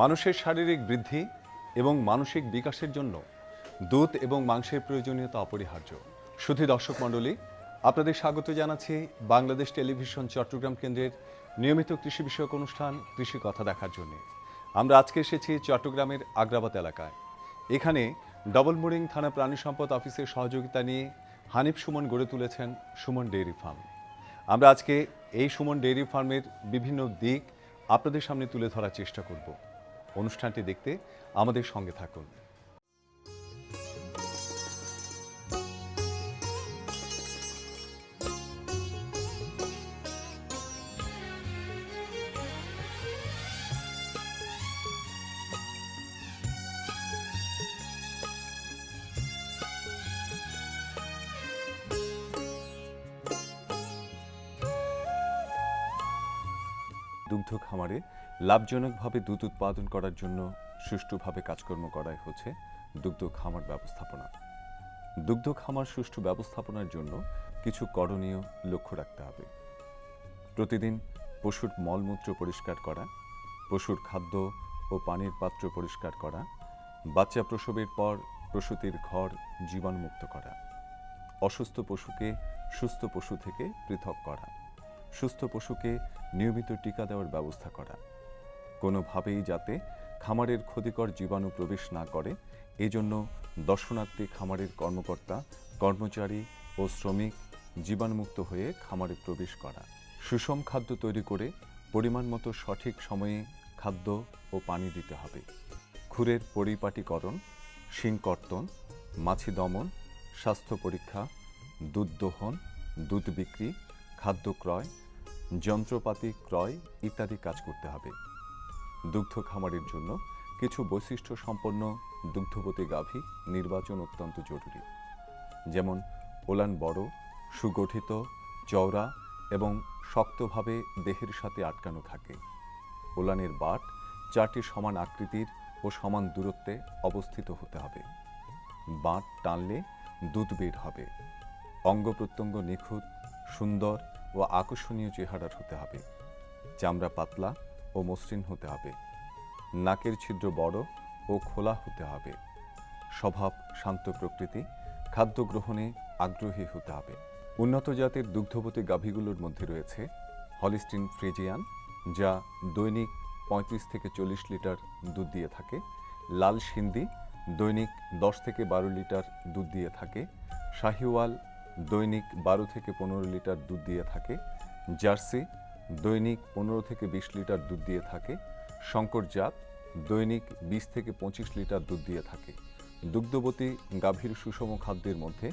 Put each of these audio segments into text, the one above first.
মানুষের শারীরিক বৃদ্ধি এবং মানসিক বিকাশের জন্য দুধ এবং মাংসের প্রয়োজনীয়তা অপরিহার্য। শুধু দর্শক মণ্ডলী, আপনাদের স্বাগত জানাচ্ছি বাংলাদেশ টেলিভিশন চট্টগ্রাম কেন্দ্রের নিয়মিত কৃষি বিষয়ক অনুষ্ঠান, কৃষি কথা দেখার জন্য। আমরা আজকে এসেছি চট্টগ্রামের আগ্রাবাদ এলাকায়। এখানে ডবল মোরিং থানা প্রাণী সম্পদ অফিসের সহযোগিতা নিয়ে হানিফ সুমন গড়ে তুলেছেন সুমন ডেইরি ফার্ম। আমরা আজকে এই সুমন ডেইরি ফার্মের বিভিন্ন দিক আপনাদের সামনে তুলে ধরার চেষ্টা করব। অনুষ্ঠানটি দেখতে আমাদের সঙ্গে থাকুন। লাভজনকভাবে দুধ উৎপাদন করার জন্য সুষ্ঠুভাবে কাজকর্ম করাই হচ্ছে দুগ্ধ খামার ব্যবস্থাপনা। দুগ্ধ খামার সুষ্ঠু ব্যবস্থাপনার জন্য কিছু করণীয় লক্ষ্য রাখতে হবে। প্রতিদিন পশুর মলমূত্র পরিষ্কার করা, পশুর খাদ্য ও পানির পাত্র পরিষ্কার করা, বাচ্চা প্রসবের পর প্রসূতির ঘর জীবাণুমুক্ত করা, অসুস্থ পশুকে সুস্থ পশু থেকে পৃথক করা, সুস্থ পশুকে নিয়মিত টিকা দেওয়ার ব্যবস্থা করা। কোনোভাবেই যাতে খামারের ক্ষতিকর জীবাণু প্রবেশ না করে, এজন্য দর্শনার্থী খামারের কর্মকর্তা, কর্মচারী ও শ্রমিক জীবাণুমুক্ত হয়ে খামারে প্রবেশ করা। সুষম খাদ্য তৈরি করে পরিমাণ মতো সঠিক সময়ে খাদ্য ও পানি দিতে হবে। খুরের পরিপাটিকরণ শিংকর্তন মাছি দমন, স্বাস্থ্য পরীক্ষা, দুধ দোহন, দুধ বিক্রি, খাদ্য ক্রয়, যন্ত্রপাতি ক্রয় ইত্যাদি কাজ করতে হবে। দুগ্ধ খামারের জন্য কিছু বৈশিষ্ট্য সম্পন্ন দুগ্ধবতী গাভী নির্বাচন অত্যন্ত জরুরি। যেমন, ওলান বড়, সুগঠিত, চওড়া এবং শক্তভাবে দেহের সাথে আটকানো থাকে। ওলানের বাট চারটি সমান আকৃতির ও সমান দূরত্বে অবস্থিত হতে হবে। বাঁট টানলে দুধ বের হবে। অঙ্গ প্রত্যঙ্গ নিখুঁত, সুন্দর ও আকর্ষণীয় চেহারার হতে হবে। চামড়া পাতলা ও মসৃণ হতে হবে। নাকের ছিদ্র বড় ও খোলা হতে হবে। স্বভাব, শান্ত প্রকৃতি, খাদ্য গ্রহণে আগ্রহী হতে হবে। উন্নত জাতের দুগ্ধবতী গাভীগুলোর মধ্যে রয়েছে হলিস্টিন ফ্রিজিয়ান, যা দৈনিক পঁয়ত্রিশ থেকে চল্লিশ লিটার দুধ দিয়ে থাকে। লাল সিন্ধি, দৈনিক দশ থেকে বারো লিটার দুধ দিয়ে থাকে। শাহিওয়াল, দৈনিক বারো থেকে পনেরো লিটার দুধ দিয়ে থাকে। জার্সি দৈনিক পনেরো থেকে বিশ লিটার দুধ দিয়ে থাকে। শঙ্কর জাত দৈনিক বিশ থেকে পঁচিশ লিটার দুধ দিয়ে থাকে। দুগ্ধবতী গাভীর সুষম খাদ্যের মধ্যে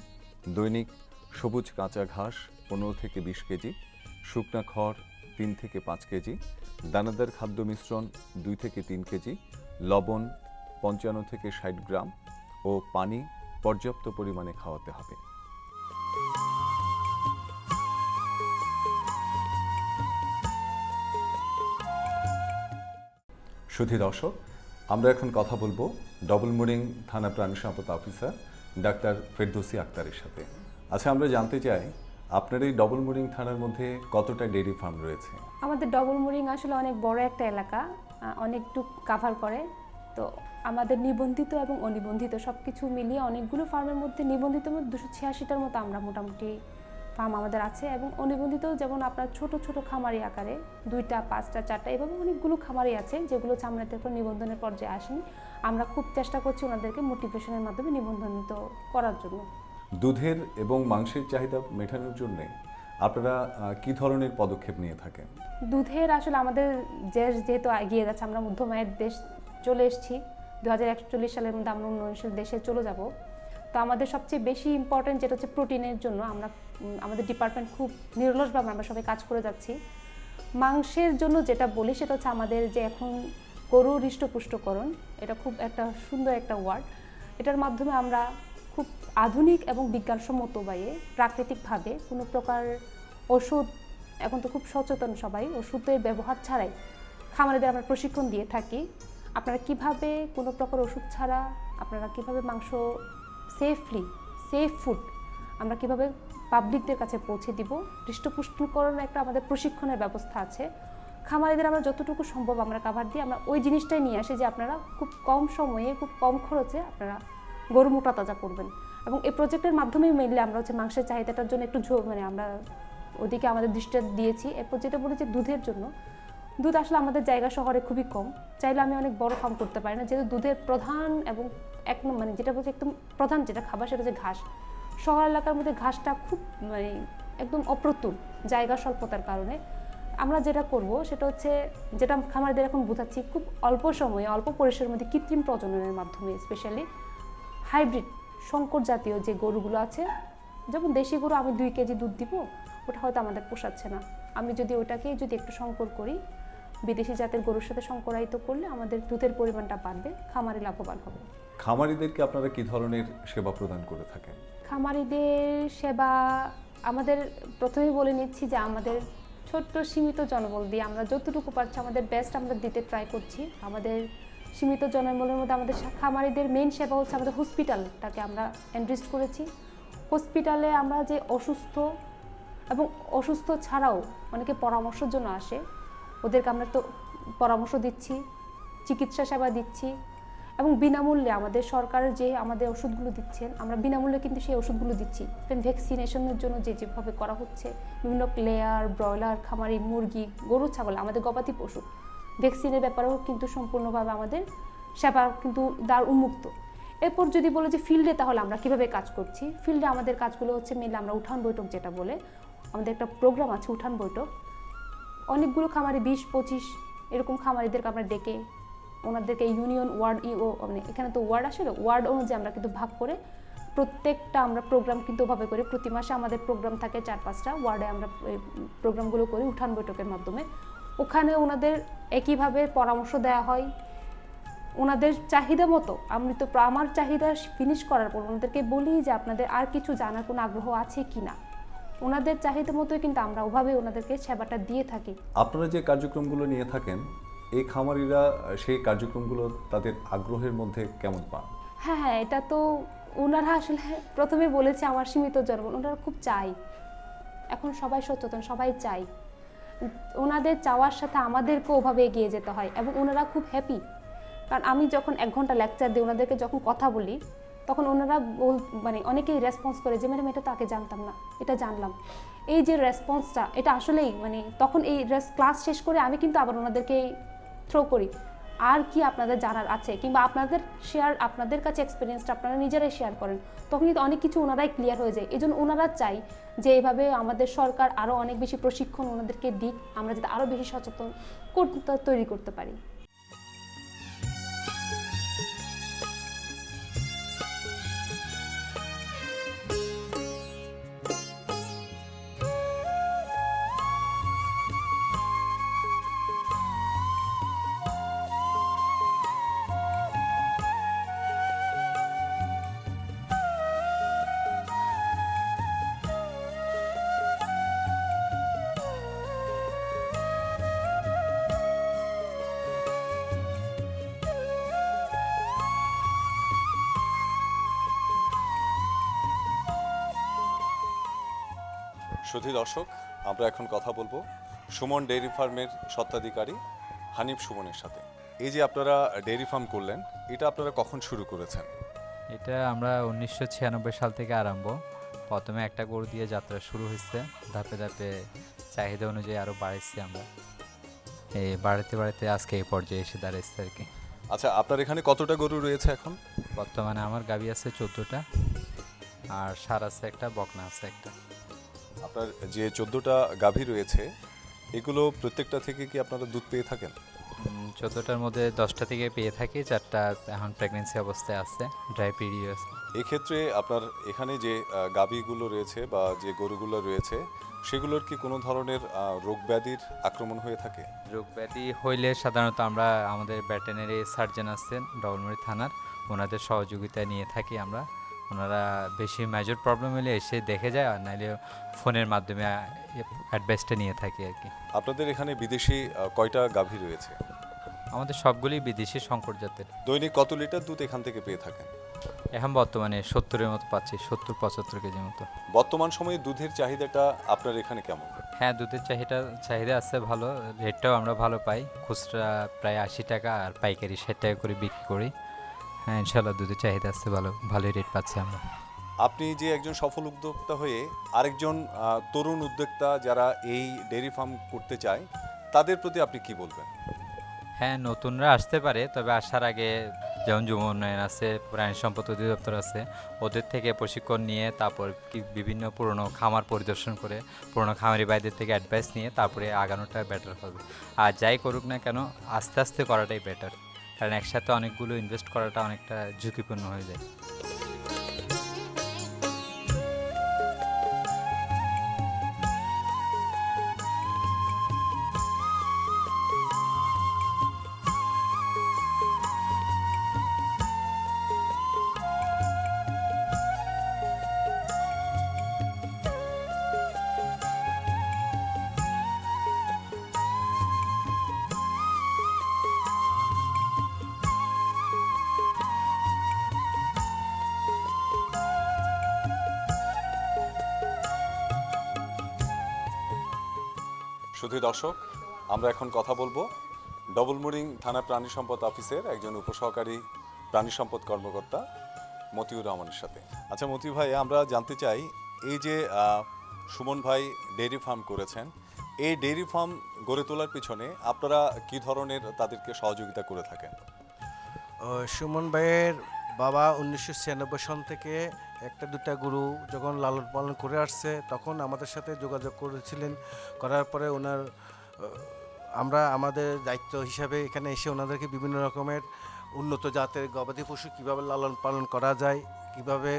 দৈনিক সবুজ কাঁচা ঘাস পনেরো থেকে বিশ কেজি, শুকনা খড় তিন থেকে পাঁচ কেজি, দানাদার খাদ্য মিশ্রণ দুই থেকে তিন কেজি, লবণ পঞ্চান্ন থেকে ষাট গ্রাম ও পানি পর্যাপ্ত পরিমাণে খাওয়াতে হবে। সুধী দর্শক, আমরা এখন কথা বলব ডবল মোরিং থানা প্রাণী সম্পদ অফিসার ডাক্তার ফেরদৌসি আক্তারের সাথে। আচ্ছা আমরা জানতে চাই, আপনার এই ডবল মোরিং থানার মধ্যে কতটা ডেইরি ফার্ম রয়েছে? আমাদের ডবল মুরিং আসলে অনেক বড় একটা এলাকা অনেকটুক কাভার করে। তো আমাদের নিবন্ধিত এবং অনিবন্ধিত সব কিছু মিলিয়ে অনেকগুলো ফার্মের মধ্যে নিবন্ধিত দুশো ছিয়াশিটার মতো আমরা মোটামুটি ফার্ম আমাদের আছে এবং অনিবন্ধিত যেমন আপনার ছোট ছোট খামারি আকারে দুইটা পাঁচটা চারটা এবং অনেকগুলো খামারি আছে যেগুলো হচ্ছে আমাদের এখন নিবন্ধনের পর্যায়ে আসেনি। আমরা খুব চেষ্টা করছি ওনাদেরকে মোটিভেশনের মাধ্যমে নিবন্ধনিত করার জন্য। দুধের এবং মাংসের চাহিদা মেটানোর জন্য আপনারা কি ধরনের পদক্ষেপ নিয়ে থাকেন? দুধের আসলে আমাদের দেশ যেহেতু এগিয়ে যাচ্ছে আমরা মধ্যমায়ের দেশ চলে এসেছি। দু হাজার একচল্লিশ সালের মধ্যে আমরা উন্নয়নশীল দেশে চলে যাব। তো আমাদের সবচেয়ে বেশি ইম্পর্টেন্ট যেটা হচ্ছে প্রোটিনের জন্য আমরা আমাদের ডিপার্টমেন্ট খুব নিরলসভাবে আমরা সবাই কাজ করে যাচ্ছি। মাংসের জন্য যেটা বলি সেটা হচ্ছে আমাদের যে এখন গরু হৃষ্টপুষ্টকরণ, এটা খুব একটা সুন্দর একটা ওয়ার্ড এটার মাধ্যমে আমরা খুব আধুনিক এবং বিজ্ঞানসম্মত উপায়ে প্রাকৃতিকভাবে কোনো প্রকার ওষুধ, এখন তো খুব সচেতন সবাই, ওষুধের ব্যবহার ছাড়াই খামারিদের আমরা প্রশিক্ষণ দিয়ে থাকি। আপনারা কীভাবে কোনো প্রকার ওষুধ ছাড়া, আপনারা কীভাবে মাংস সেফলি সেফ ফুড আমরা কীভাবে পাবলিকদের কাছে পৌঁছে দিব? হৃষ্টপুষ্টকরণ একটা আমাদের প্রশিক্ষণের ব্যবস্থা আছে। খামারিদের আমরা যতটুকু সম্ভব আমরা কাভার দিই। আমরা ওই জিনিসটাই নিয়ে আসি যে আপনারা খুব কম সময়ে, খুব কম খরচে আপনারা গরু মোটা তাজা করবেন। এবং এই প্রজেক্টের মাধ্যমেই মেনলি আমরা হচ্ছে মাংসের চাহিদাটার জন্য একটু মানে আমরা ওদিকে আমাদের দৃষ্টি দিয়েছি। এরপর যেটা বলেছি দুধের জন্য। দুধ আসলে আমাদের জায়গা শহরে খুবই কম। চাইলে আমি অনেক বড় ফার্ম করতে পারি না। যেহেতু দুধের প্রধান এবং এক মানে যেটা বলছে একদম প্রধান যেটা খাবার সেটা হচ্ছে ঘাস। শহর এলাকার মধ্যে ঘাসটা খুব মানে একদম অপ্রতুল, জায়গা স্বল্পতার কারণে। আমরা যেটা করব সেটা হচ্ছে যেটা খামারদের এখন বোঝাচ্ছি খুব অল্প সময়ে, অল্প পরিসরের মধ্যে কৃত্রিম প্রজননের মাধ্যমে স্পেশালি হাইব্রিড শঙ্কর জাতীয় যে গরুগুলো আছে, যেমন দেশি গরু আমি দুই কেজি দুধ দিব, ওটা হয়তো আমাদের পোষাচ্ছে না। আমি যদি ওটাকে যদি একটু সংকর করি, বিদেশি জাতের গরুর সাথে সংকরায়িত করলে আমাদের দুধের পরিমাণটা বাড়বে, খামারে লাভবান হবে। খামারিদেরকে আপনারা কি ধরনের সেবা প্রদান করে থাকেন? খামারিদের সেবা আমাদের প্রথমেই বলে নিচ্ছি যে আমাদের ছোট্ট সীমিত জনবল দিয়ে আমরা যতটুকু পারছি আমাদের বেস্ট আমরা দিতে ট্রাই করছি। আমাদের সীমিত জনবলের মধ্যে আমাদের খামারিদের মেন সেবা হচ্ছে আমাদের হসপিটালটাকে আমরা এনরিস্ট করেছি। হসপিটালে আমরা যে অসুস্থ এবং অসুস্থ ছাড়াও অনেকে পরামর্শের জন্য আসে। ওদেরকে আমরা তো পরামর্শ দিচ্ছি, চিকিৎসা সেবা দিচ্ছি। এবং বিনামূল্যে আমাদের সরকারের যে আমাদের ওষুধগুলো দিচ্ছেন, আমরা বিনামূল্যে কিন্তু সেই ওষুধগুলো দিচ্ছি। ভ্যাকসিনেশনের জন্য যে যেভাবে করা হচ্ছে, বিভিন্ন লেয়ার ব্রয়লার খামারি, মুরগি, গরু, ছাগল, আমাদের গবাদি পশু ভ্যাকসিনের ব্যাপারেও কিন্তু সম্পূর্ণভাবে আমাদের সেবা কিন্তু দ্বার উন্মুক্ত। এরপর যদি বলে যে ফিল্ডে তাহলে আমরা কীভাবে কাজ করছি? ফিল্ডে আমাদের কাজগুলো হচ্ছে মেনলি আমরা উঠান বৈঠক যেটা বলে, আমাদের একটা প্রোগ্রাম আছে উঠান বৈঠক। অনেকগুলো খামারে, বিশ, পঁচিশ এরকম খামারিদেরকে আমরা ডেকে ওনাদেরকে ইউনিয়ন ওয়ার্ড ইও মানে এখানে তো ওয়ার্ড আসলে ওয়ার্ড অনুযায়ী আমরা কিন্তু ভাগ করে প্রত্যেকটা আমরা প্রোগ্রাম কিন্তু ওভাবে করি। প্রতি মাসে আমাদের প্রোগ্রাম থাকে চার, পাঁচটা। ওয়ার্ডে আমরা প্রোগ্রামগুলো করি উঠান বৈঠকের মাধ্যমে। ওখানে ওনাদের একইভাবে পরামর্শ দেওয়া হয়। ওনাদের চাহিদা মতো, আমি তো আমার চাহিদা ফিনিশ করার পর ওনাদেরকে বলি যে আপনাদের আর কিছু জানার কোনো আগ্রহ আছে কি না? ওনাদের চাহিদা মতোই কিন্তু আমরা ওভাবে ওনাদেরকে সেবাটা দিয়ে থাকি। আপনারা যে কার্যক্রমগুলো নিয়ে থাকেন এই খামারিরা সেই কার্যক্রমগুলো তাদের আগ্রহের মধ্যে কেমন পান? হ্যাঁ হ্যাঁ এটা তো ওনারা আসলে প্রথমে বলেছে আমার সীমিত জনবল ওনারা খুব চাই এখন সবাই সচেতন, সবাই চাই ওনাদের চাওয়ার সাথে আমাদেরকেও ওভাবে এগিয়ে যেতে হয় এবং ওনারা খুব হ্যাপি কারণ আমি যখন এক ঘণ্টা লেকচার দিই, ওনাদেরকে যখন কথা বলি, তখন ওনারা বল মানে অনেকেই রেসপন্স করে যে, ম্যাডাম, এটা তো আগে জানতাম না, এটা জানলাম। এই যে রেসপন্সটা এটা আসলেই মানে তখন এই ক্লাস শেষ করে আমি কিন্তু আবার ওনাদেরকে থ্রো করি। আর কি আপনাদের জানার আছে? কিংবা আপনাদের শেয়ার আপনাদের কাছে এক্সপিরিয়েন্সটা আপনারা নিজেরাই শেয়ার করেন। তখন কিন্তু অনেক কিছু ওনারাই ক্লিয়ার হয়ে যায়। এই জন্য ওনারা চাই যে এইভাবে আমাদের সরকার আরও অনেক বেশি প্রশিক্ষণ ওনাদেরকে দিক। আমরা যাতে আরও বেশি সচেতন করতে, তৈরি করতে পারি। সুধী দর্শক আমরা এখন কথা বলব সুমন ডেইরি ফার্মের স্বত্বাধিকারী হানিফ সুমনের সাথে। এই যে আপনারা ডেইরি ফার্ম করলেন এটা আপনারা কখন শুরু করেছেন? এটা আমরা উনিশশো ছিয়ানব্বই সাল থেকে আরম্ভ। প্রথমে একটা গরু দিয়ে যাত্রা শুরু হয়েছে। ধাপে ধাপে চাহিদা অনুযায়ী আরও বাড়াইছি আমরা। এই বাড়াতে বাড়াতে আজকে এই পর্যায়ে এসে দাঁড়িয়েছে আর কি। আচ্ছা আপনার এখানে কতটা গরু রয়েছে এখন? বর্তমানে আমার গাবি আছে চোদ্দোটা আর সার আছে একটা বকনা আছে একটা। আপনার যে চোদ্দোটা গাভী রয়েছে এগুলো প্রত্যেকটা থেকে কি আপনারা দুধ পেয়ে থাকেন? চোদ্দোটার মধ্যে দশটা থেকে পেয়ে থাকি চারটা এখন প্রেগনেন্সি অবস্থায় আছে ড্রাই পিরিয়ড এক্ষেত্রে আপনার এখানে যে গাভীগুলো রয়েছে বা যে গরুগুলো রয়েছে সেগুলোর কি কোনো ধরনের রোগ ব্যাধির আক্রমণ হয়ে থাকে? রোগ ব্যাধি হইলে সাধারণত আমরা আমাদের ব্যাটেনারি সার্জন আছেন ডবলমুড়ি থানার ওনাদের সহযোগিতা নিয়ে থাকি আমরা। ওনারা বেশি মেজর প্রবলেম হলে এসে দেখে যায় আর নাহলে ফোনের মাধ্যমে অ্যাডভাইসটা নিয়ে থাকি আর কি। আপনাদের এখানে বিদেশি কয়টা গাভী রয়েছে? আমাদের সবগুলি বিদেশি সংকট জাতের। দৈনিক কত লিটার দুধ এখান থেকে পেয়ে থাকেন? এখন বর্তমানে সত্তরের মতো পাচ্ছি সত্তর পঁচাত্তর কেজির মতো। বর্তমান সময়ে দুধের চাহিদাটা আপনার এখানে কেমন? হ্যাঁ দুধের চাহিদা চাহিদা আছে ভালো রেটটাও আমরা ভালো পাই। খুচরা প্রায় আশি টাকা আর পাইকারি ষাট টাকা করে বিক্রি করি। হ্যাঁ ইনশাল্লাহ দুধের চাহিদা আছে ভালো ভালোই রেট পাচ্ছি আমরা। আপনি যে একজন সফল উদ্যোক্তা হয়ে আরেকজন তরুণ উদ্যোক্তা যারা এই ডেয়ারি ফার্ম করতে চায় তাদের প্রতি আপনি কি বলবেন? হ্যাঁ নতুনরা আসতে পারে তবে আসার আগে যেমন যুব উন্নয়ন আছে প্রাণী সম্পদ অধিদপ্তর আছে ওদের থেকে প্রশিক্ষণ নিয়ে তারপর কি বিভিন্ন পুরনো খামার পরিদর্শন করে পুরনো খামারি ভাইদের থেকে অ্যাডভাইস নিয়ে তারপরে আগানোটা বেটার হবে। আর যাই করুক না কেন আস্তে আস্তে করাটাই বেটার কারণ একসাথে অনেকগুলো ইনভেস্ট করাটা অনেকটা ঝুঁকিপূর্ণ হয়ে যায়। শুধু দর্শক, আমরা এখন কথা বলব ডবলমুরিং থানা প্রাণী সম্পদ অফিসের একজন উপসহকারী প্রাণী সম্পদ কর্মকর্তা মতিউর রহমানের সাথে। আচ্ছা মতি ভাই, আমরা জানতে চাই, এই যে সুমন ভাই ডেইরি ফার্ম করেছেন, এই ডেইরি ফার্ম গড়ে তোলার পিছনে আপনারা কি ধরনের তাদেরকে সহযোগিতা করে থাকেন? সুমন ভাইয়ের বাবা উনিশশো ছিয়ানব্বই সন থেকে একটা দুটা গুরু যখন লালন পালন করে আসছে, তখন আমাদের সাথে যোগাযোগ করেছিলেন। করার পরে ওনার আমরা আমাদের দায়িত্ব হিসাবে এখানে এসে ওনাদেরকে বিভিন্ন রকমের উন্নত জাতের গবাদি পশু কীভাবে লালন পালন করা যায় কীভাবে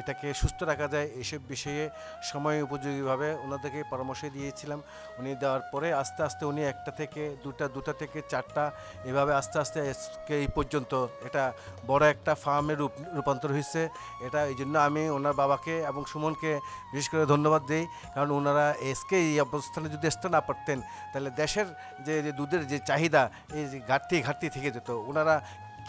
এটাকে সুস্থ রাখা যায় এসব বিষয়ে সময় উপযোগীভাবে ওনাদেরকে পরামর্শ দিয়েছিলাম। উনি দেওয়ার পরে আস্তে আস্তে উনি একটা থেকে দুটা দুটা থেকে চারটা এভাবে আস্তে আস্তে এই পর্যন্ত এটা বড় একটা ফার্মে রূপ, রূপান্তর হয়েছে। এটা এই জন্য আমি ওনার বাবাকে এবং সুমনকে বিশেষ করে ধন্যবাদ দিই। কারণ ওনারা এসকে এই অবস্থানে যদি আসতে না পারতেন, তাহলে দেশের যে দুধের যে চাহিদা, এই যে ঘাটতি ঘাটতি থেকে যেত, ওনারা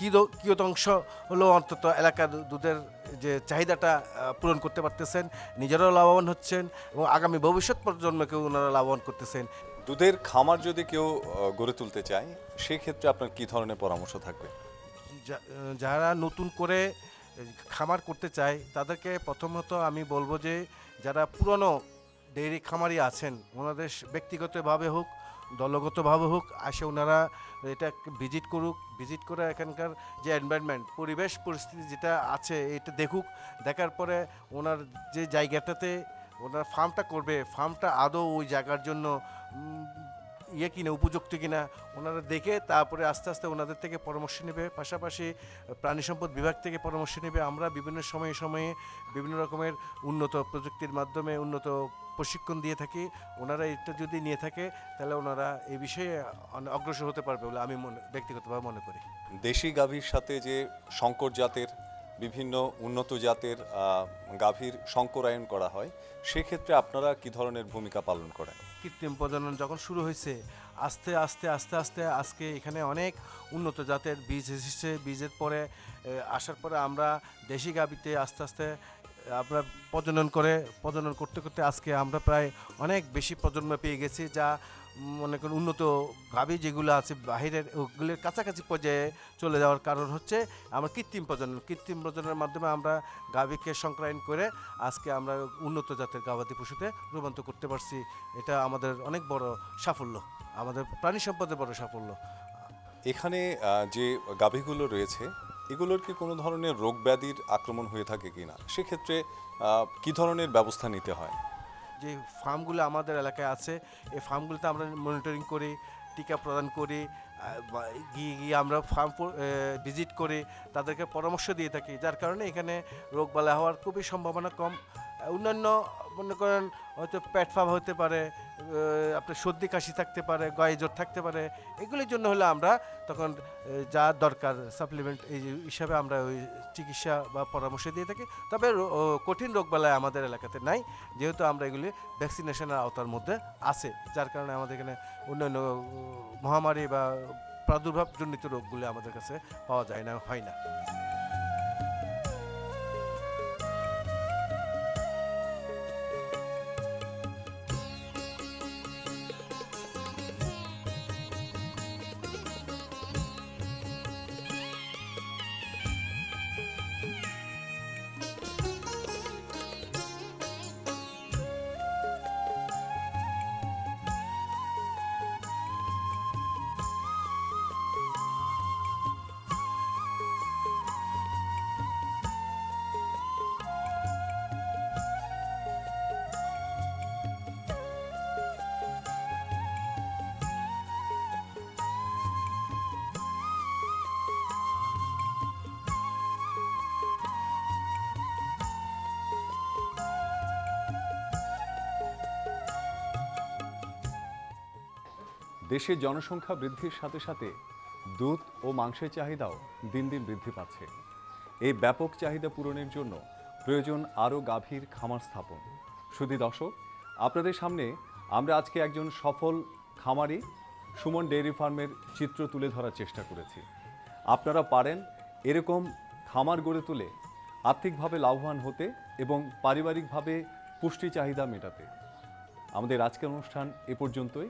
কিয়তংশ হলেও অন্তত এলাকার দুধের যে চাহিদাটা পূরণ করতে পারতেছেন নিজেরাও লাভবান হচ্ছেন এবং আগামী ভবিষ্যৎ প্রজন্মকেও ওনারা লাভবান করতেছেন। দুধের খামার যদি কেউ গড়ে তুলতে চায় সেই ক্ষেত্রে আপনার কি ধরনের পরামর্শ থাকবে? যা- যারা নতুন করে খামার করতে চায় তাদেরকে প্রথমত আমি বলব যে যারা পুরনো ডেইরি খামারি আছেন ওনাদের ব্যক্তিগতভাবে হোক দলগতভাবে হোক, আসে ওনারা এটা ভিজিট করুক, ভিজিট করে এখানকার যে এনভায়রনমেন্ট পরিবেশ, পরিস্থিতি যেটা আছে, এটা দেখুক, দেখার পরে ওনার যে জায়গাটাতে ওনার ফার্মটা করবে ফার্মটা আদৌ ওই জায়গার জন্য ইয়ে কিনা, উপযুক্ত কিনা, ওনারা দেখে তারপরে আস্তে আস্তে ওনাদের থেকে পরামর্শ নেবে। পাশাপাশি প্রাণী সম্পদ বিভাগ থেকে পরামর্শ নেবে। আমরা বিভিন্ন সময়ে সময়ে বিভিন্ন রকমের উন্নত প্রযুক্তির মাধ্যমে উন্নত প্রশিক্ষণ দিয়ে থাকি। ওনারা এটা যদি নিয়ে থাকে, তাহলে ওনারা এই বিষয়ে অগ্রসর হতে পারবে বলে আমি মনে, ব্যক্তিগতভাবে মনে করি। দেশি গাভীর সাথে যে শঙ্কর জাতের, বিভিন্ন উন্নত জাতের গাভীর শঙ্করায়ন করা হয়, সেক্ষেত্রে আপনারা কি ধরনের ভূমিকা পালন করেন? কৃত্রিম প্রজনন যখন শুরু হয়েছে, আস্তে আস্তে আস্তে আস্তে আজকে এখানে অনেক উন্নত জাতের বীজ এসেছে। বীজের পরে আসার পরে আমরা দেশি গাবিতে আস্তে আস্তে আমরা প্রজনন করে, প্রজনন করতে করতে আজকে আমরা প্রায় অনেক বেশি প্রজন্ম পেয়ে গেছি যা মনে করুন উন্নত গাভী যেগুলো আছে বাহিরের, ওগুলোর কাছাকাছি পর্যায়ে চলে যাওয়ার কারণ হচ্ছে আমরা কৃত্রিম প্রজনন। কৃত্রিম প্রজননের মাধ্যমে আমরা গাভীকে সংক্রায়ণ করে আজকে আমরা উন্নত জাতের গাবাদি পশুতে রূপান্তর করতে পারছি। এটা আমাদের অনেক বড় সাফল্য। আমাদের প্রাণী সম্পদের বড় সাফল্য। এখানে যে গাভীগুলো রয়েছে এগুলোর কি কোনো ধরনের রোগ ব্যাধির আক্রমণ হয়ে থাকে কি না সেক্ষেত্রে কী ধরনের ব্যবস্থা নিতে হয়? যে ফার্মগুলো আমাদের এলাকায় আছে এই ফার্মগুলোতে আমরা মনিটরিং করে, টিকা প্রদান করে গিয়ে গিয়ে আমরা ফার্ম ভিজিট করে তাদেরকে পরামর্শ দিয়ে থাকি। যার কারণে এখানে রোগবালা হওয়ার খুবই সম্ভাবনা কম। অন্যান্য, মনে করেন, হয়তো পেট ফাপ হতে পারে আপনার সর্দি কাশি থাকতে পারে, গায়ে জ্বর থাকতে পারে, এগুলির জন্য হলে আমরা তখন যা দরকার সাপ্লিমেন্ট এই হিসাবে আমরা ওই চিকিৎসা বা পরামর্শ দিয়ে থাকি। তবে কঠিন রোগবালাই আমাদের এলাকাতে নাই। যেহেতু আমরা এগুলি ভ্যাকসিনেশনের আওতার মধ্যে আছে, যার কারণে আমাদের এখানে অন্যান্য মহামারী বা প্রাদুর্ভাবজনিত রোগগুলি আমাদের কাছে পাওয়া যায় না, হয় না। দেশের জনসংখ্যা বৃদ্ধির সাথে সাথে দুধ ও মাংসের চাহিদাও দিন দিন বৃদ্ধি পাচ্ছে। এই ব্যাপক চাহিদা পূরণের জন্য প্রয়োজন আরও গাভীর খামার স্থাপন। শুধু দর্শক, আপনাদের সামনে আমরা আজকে একজন সফল খামারি সুমন ডেয়ারি ফার্মের চিত্র তুলে ধরার চেষ্টা করেছি। আপনারা পারেন এরকম খামার গড়ে তুলে আর্থিকভাবে লাভবান হতে এবং পারিবারিকভাবে পুষ্টি চাহিদা মেটাতে। আমাদের আজকের অনুষ্ঠান এ পর্যন্তই।